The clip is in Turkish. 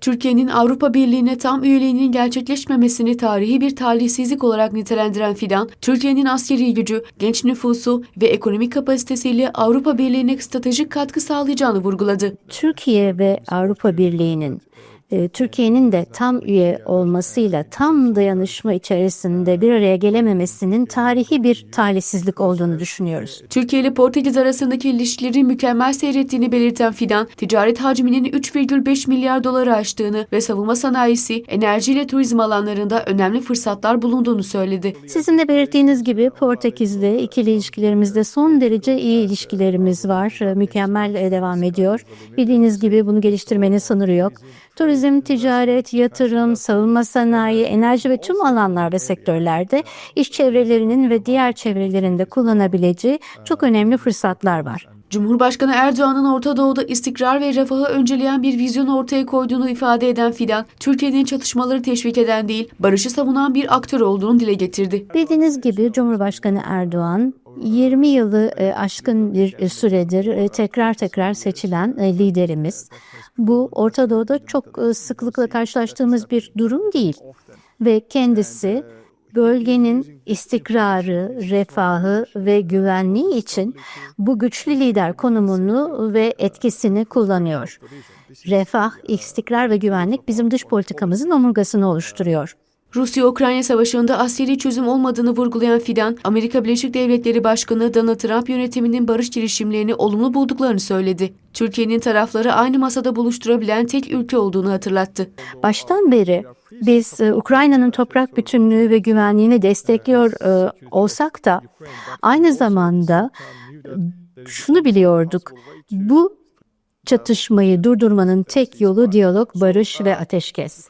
Türkiye'nin Avrupa Birliği'ne tam üyeliğinin gerçekleşmemesini tarihi bir talihsizlik olarak nitelendiren Fidan, Türkiye'nin askeri gücü, genç nüfusu ve ekonomik kapasitesiyle Avrupa Birliği'ne stratejik katkı sağlayacağını vurguladı. Türkiye ve Avrupa Birliği'nin e, Türkiye'nin de tam üye olmasıyla tam dayanışma içerisinde bir araya gelememesinin tarihi bir talihsizlik olduğunu düşünüyoruz. Türkiye ile Portekiz arasındaki ilişkilerin mükemmel seyrettiğini belirten Fidan, ticaret hacminin 3,5 milyar doları aştığını ve savunma sanayisi, enerji ile turizm alanlarında önemli fırsatlar bulunduğunu söyledi. Sizin de belirttiğiniz gibi Portekiz'le ikili ilişkilerimizde son derece iyi ilişkilerimiz var. E, Mükemmel e, devam ediyor. Bildiğiniz gibi bunu geliştirmenin sınırı yok. Turizm, ticaret, yatırım, savunma sanayi, enerji ve tüm alanlar ve sektörlerde iş çevrelerinin ve diğer çevrelerinde kullanabileceği çok önemli fırsatlar var. Cumhurbaşkanı Erdoğan'ın Orta Doğu'da istikrar ve refahı önceleyen bir vizyon ortaya koyduğunu ifade eden Fidan, Türkiye'nin çatışmaları teşvik eden değil, barışı savunan bir aktör olduğunu dile getirdi. Bildiğiniz gibi Cumhurbaşkanı Erdoğan 20 yılı e, aşkın bir süredir e, tekrar tekrar seçilen e, liderimiz. Bu Orta Doğu'da çok e, sıklıkla karşılaştığımız bir durum değil ve kendisi bölgenin istikrarı, refahı ve güvenliği için bu güçlü lider konumunu ve etkisini kullanıyor. Refah, istikrar ve güvenlik bizim dış politikamızın omurgasını oluşturuyor. Rusya-Ukrayna savaşında askeri çözüm olmadığını vurgulayan Fidan, Amerika Birleşik Devletleri Başkanı Donald Trump yönetiminin barış girişimlerini olumlu bulduklarını söyledi. Türkiye'nin tarafları aynı masada buluşturabilen tek ülke olduğunu hatırlattı. Baştan beri biz e, Ukrayna'nın toprak bütünlüğü ve güvenliğini destekliyor e, olsak da aynı zamanda e, şunu biliyorduk. Bu çatışmayı durdurmanın tek yolu diyalog, barış ve ateşkes.